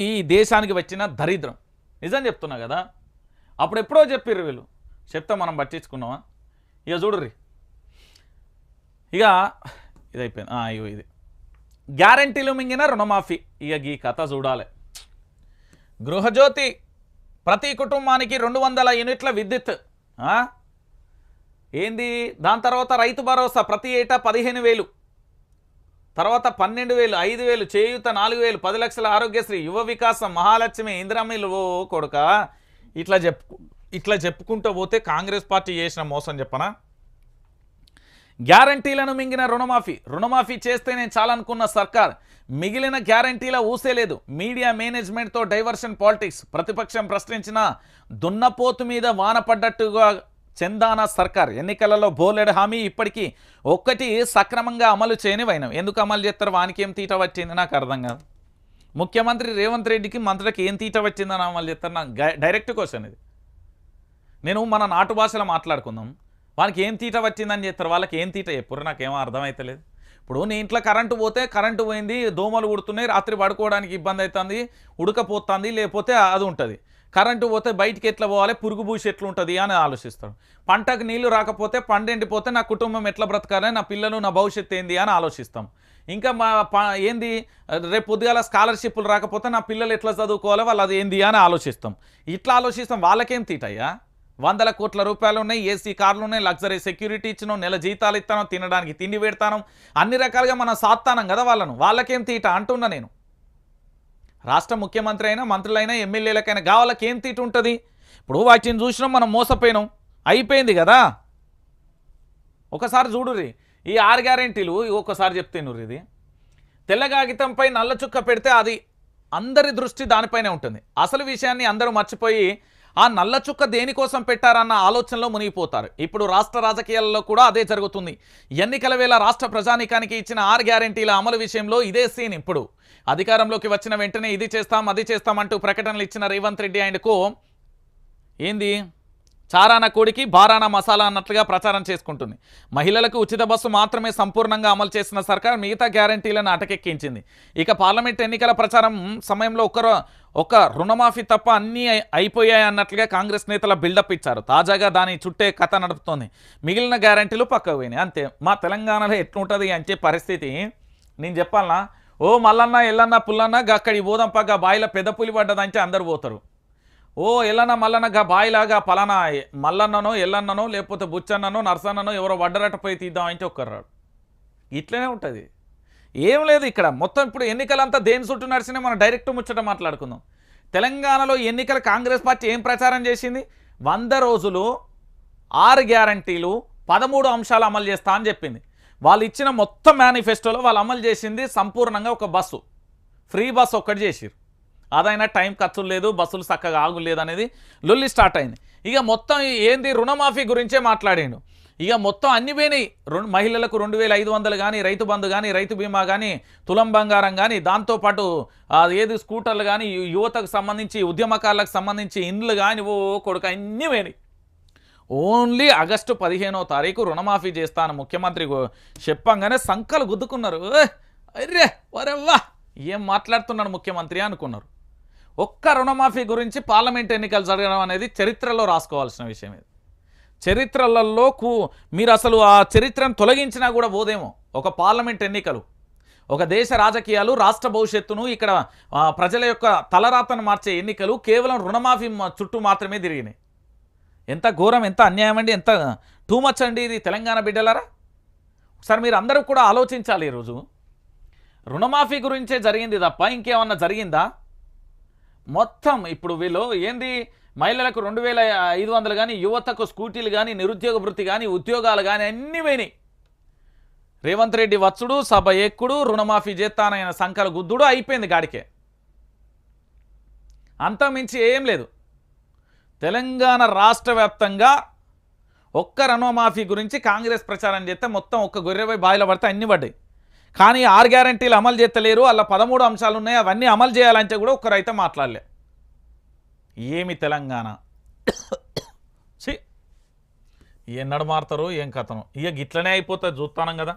ఈ దేశానికి వచ్చిన దరిద్రం. నిజం చెప్తున్నా కదా? అప్పుడు ఎప్పుడో చెప్పారు వీళ్ళు. చెప్తే మనం పట్టించుకున్నామా? ఇక చూడుర్రి. ఇక ఇది అయిపోయింది ఇగో ఇది. గ్యారంటీలు మింగిన రుణమాఫీ. ఇక ఈ కథ చూడాలి. గృహజ్యోతి ప్రతి కుటుంబానికి రెండు వందల యూనిట్ల విద్యుత్. ఏంది? దాని తర్వాత రైతు భరోసా ప్రతి ఏటా పదిహేను వేలు. తర్వాత పన్నెండు వేలు ఐదు వేలు చేయూత నాలుగు వేలు పది లక్షల ఆరోగ్యశ్రీ యువ వికాసం మహాలక్ష్మి ఇందిరామిలు ఓ కొడుక. ఇట్లా చెప్పు ఇట్లా చెప్పుకుంటూ పోతే కాంగ్రెస్ పార్టీ చేసిన మోసం చెప్పనా? గ్యారంటీలను మింగిన రుణమాఫీ రుణమాఫీ చేస్తే నేను చాలనుకున్న సర్కార్. మిగిలిన గ్యారంటీల ఊసే లేదు. మీడియా మేనేజ్మెంట్తో డైవర్షన్ పాలిటిక్స్. ప్రతిపక్షం ప్రశ్నించిన దున్నపోతు మీద వానపడ్డట్టుగా చందాన సర్కార్ ఎన్నికలలో బోలెడు హామీ ఇప్పటికీ ఒక్కటి సక్రమంగా అమలు చేయని ఎందుకు అమలు చేస్తారు? వానికి ఏం తీట వచ్చింది నాకు అర్థం కాదు. ముఖ్యమంత్రి రేవంత్ రెడ్డికి మంత్రులకి ఏం తీట వచ్చిందని అమలు చేస్తారు? నాకు డైరెక్ట్ క్వశ్చన్ ఇది. నేను మన నాటు భాషలో మాట్లాడుకుందాం. వాళ్ళకి ఏం తీట వచ్చిందని చెప్తారు? వాళ్ళకి ఏం తీట చెప్పురు నాకేమో అర్థమవుతలేదు ఇప్పుడు నీ ఇంట్లో కరెంటు పోతే కరెంటు పోయింది దోమలు ఉడుతున్నాయి రాత్రి పడుకోవడానికి ఇబ్బంది అవుతుంది ఉడకపోతుంది లేకపోతే అది ఉంటుంది. కరెంటు పోతే బయటికి ఎట్లా పోవాలి? పురుగు పూసి ఎట్లా ఉంటుంది అని ఆలోచిస్తాడు. పంటకు నీళ్ళు రాకపోతే పంట ఎండిపోతే నా కుటుంబం ఎట్లా బ్రతకాలి? నా పిల్లలు నా భవిష్యత్తు ఏంది అని ఆలోచిస్తాం. ఇంకా మా ప- ఏంది? రేపు పొద్దుగాల స్కాలర్షిప్లు రాకపోతే నా పిల్లలు ఎట్లా చదువుకోవాలి? వాళ్ళు అది ఏంది అని ఆలోచిస్తాం. ఇట్లా ఆలోచిస్తాం. వాళ్ళకేం తీటయ్యా? వందల కోట్ల రూపాయలు ఉన్నాయి ఏసీ కార్లు ఉన్నాయి లగ్జరీ సెక్యూరిటీ ఇచ్చినాం నెల జీతాలు ఇస్తాను తినడానికి తిండి పెడతాను. అన్ని రకాలుగా మనం సాత్తానం కదా వాళ్ళను. వాళ్ళకేం తీట అంటున్నా నేను. రాష్ట్ర ముఖ్యమంత్రి అయినా మంత్రులైనా ఎమ్మెల్యేలకైనా కావాలకి ఏం తీటు ఉంటుంది? ఇప్పుడు వాటిని చూసినాం మనం మోసపోయినాం. అయిపోయింది కదా? ఒకసారి చూడుర్రి. ఈ ఆరు గ్యారెంటీలు ఒక్కసారి చెప్తేనుర్రి ఇది. తెల్ల కాగితంపై నల్ల చుక్క పెడితే అది అందరి దృష్టి దానిపైనే ఉంటుంది. అసలు విషయాన్ని అందరూ మర్చిపోయి ఆ నల్ల చుక్క దేనికోసం పెట్టారన్న ఆలోచనలో మునిగిపోతారు. ఇప్పుడు రాష్ట్ర రాజకీయాలలో కూడా అదే జరుగుతుంది. ఎన్నికల వేళ రాష్ట్ర ప్రజానీకానికి ఇచ్చిన ఆరు గ్యారెంటీల అమలు విషయంలో ఇదే సీన్ ఇప్పుడు. అధికారంలోకి వచ్చిన వెంటనే ఇది చేస్తాం అది చేస్తాం అంటూ ప్రకటనలు ఇచ్చిన రేవంత్ రెడ్డి ఆయనకు ఏంది? చారాన కోడికి బారాన మసాలా అన్నట్లుగా ప్రచారం చేసుకుంటుంది. మహిళలకు ఉచిత బస్సు మాత్రమే సంపూర్ణంగా అమలు చేసిన సర్కార్ మిగతా గ్యారంటీలను అటకెక్కించింది. ఇక పార్లమెంట్ ఎన్నికల ప్రచారం సమయంలో ఒక్కరు ఒక రుణమాఫీ తప్ప అన్నీ అయి- అయిపోయాయి అన్నట్లుగా కాంగ్రెస్ నేతల బిల్డప్ ఇచ్చారు. తాజాగా దాని చుట్టే కథ నడుపుతోంది. మిగిలిన గ్యారంటీలు పక్కకు పోయినాయి. అంతే. మా తెలంగాణలో ఎట్లుంటుంది అంటే పరిస్థితి నేను చెప్పాలనా? ఓ మల్లన్న ఎల్లన్న పుల్లన్న అక్కడి పోదాం పక్క బాయిల పెద్ద పులి పడ్డదంటే అందరు పోతారు. ఓ ఎల్లన్న మల్లన్న బాయిలాగా పలానా మల్లన్ననో ఎల్లన్ననో లేకపోతే బుచ్చన్ననో నర్సన్ననో ఎవరో వడ్డరట పోయి తీద్దామంటే ఒక్కరు రాడు ఇట్లనే ఉంటుంది. ఏం లేదు ఇక్కడ. మొత్తం ఇప్పుడు ఎన్నికలంతా దేని చుట్టూ నడిచినా మనం డైరెక్ట్ ముచ్చట మాట్లాడుకుందాం. తెలంగాణలో ఎన్నికల కాంగ్రెస్ పార్టీ ఏం ప్రచారం చేసింది? వంద రోజులు ఆరు గ్యారంటీలు పదమూడు అంశాలు అమలు చేస్తా అని చెప్పింది. వాళ్ళు ఇచ్చిన మొత్తం మేనిఫెస్టోలో వాళ్ళు అమలు చేసింది సంపూర్ణంగా ఒక బస్సు. ఫ్రీ బస్సు ఒక్కటి చేసిరు అదైనా టైం ఖర్చులు లేదు బస్సులు చక్కగా ఆగులేదు అనేది లొల్లి స్టార్ట్ అయింది. ఇక మొత్తం ఏంది రుణమాఫీ గురించే మాట్లాడాను ఇక మొత్తం అన్ని పోయినాయి. రెండు మహిళలకు రెండు వేల ఐదు వందలు కానీ రైతు బంధు కానీ రైతు బీమా కానీ తులం బంగారం కానీ దాంతోపాటు ఏది స్కూటర్లు కానీ యువతకు సంబంధించి ఉద్యమకారులకు సంబంధించి ఇండ్లు కానీ ఓ కొడుకు అన్నీ పోయినాయి. ఓన్లీ ఆగస్టు పదిహేనో తారీఖు రుణమాఫీ చేస్తాను ముఖ్యమంత్రి చెప్పంగానే సంకలు గుద్దుకున్నారు. ఏ, అర్రే వరెవ్వా? ఏం మాట్లాడుతున్నాడు ముఖ్యమంత్రి అనుకున్నారు. ఒక్క రుణమాఫీ గురించి పార్లమెంట్ ఎన్నికలు జరగడం అనేది చరిత్రలో రాసుకోవాల్సిన విషయం ఇది. చరిత్రలలో కూ మీరు అసలు ఆ చరిత్రను తొలగించినా కూడా పోదేమో. ఒక పార్లమెంట్ ఎన్నికలు ఒక దేశ రాజకీయాలు రాష్ట్ర భవిష్యత్తును ఇక్కడ ప్రజల యొక్క తలరాతను మార్చే ఎన్నికలు కేవలం రుణమాఫీ చుట్టూ మాత్రమే తిరిగినాయి. ఎంత ఘోరం ఎంత అన్యాయం అండి ఎంత టూ మచ్ అండి ఇది తెలంగాణ బిడ్డలారా? ఒకసారి మీరు అందరూ కూడా ఆలోచించాలి ఈరోజు. రుణమాఫీ గురించే జరిగింది తప్ప ఇంకేమన్నా జరిగిందా? మొత్తం ఇప్పుడు వీళ్ళు ఏంది? మహిళలకు రెండు వేల ఐదు వందలు కానీ యువతకు స్కూటీలు కానీ నిరుద్యోగ వృత్తి కానీ ఉద్యోగాలు కానీ అన్నీ పోయినాయి. రేవంత్ రెడ్డి వచ్చుడు సభ ఎక్కుడు రుణమాఫీ చేస్తానైన సంకల గుద్దుడు అయిపోయింది గాడికే. అంతా మించి ఏం లేదు. తెలంగాణ రాష్ట్ర వ్యాప్తంగా ఒక్క రుణమాఫీ గురించి కాంగ్రెస్ ప్రచారం చేస్తే మొత్తం ఒక్క గొర్రెపై బాయిల పడితే అన్ని పడ్డాయి. కానీ ఆరు గ్యారంటీలు అమలు చేస్తలేరు. అలా పదమూడు అంశాలు ఉన్నాయి. అవన్నీ అమలు చేయాలంటే కూడా ఒక్కరైతే మాట్లాడలే. ఏమి తెలంగాణ? సి ఎన్నడు మారుతారు ఏం కథను? ఇక గిట్లనే అయిపోతుంది. చూస్తానం కదా.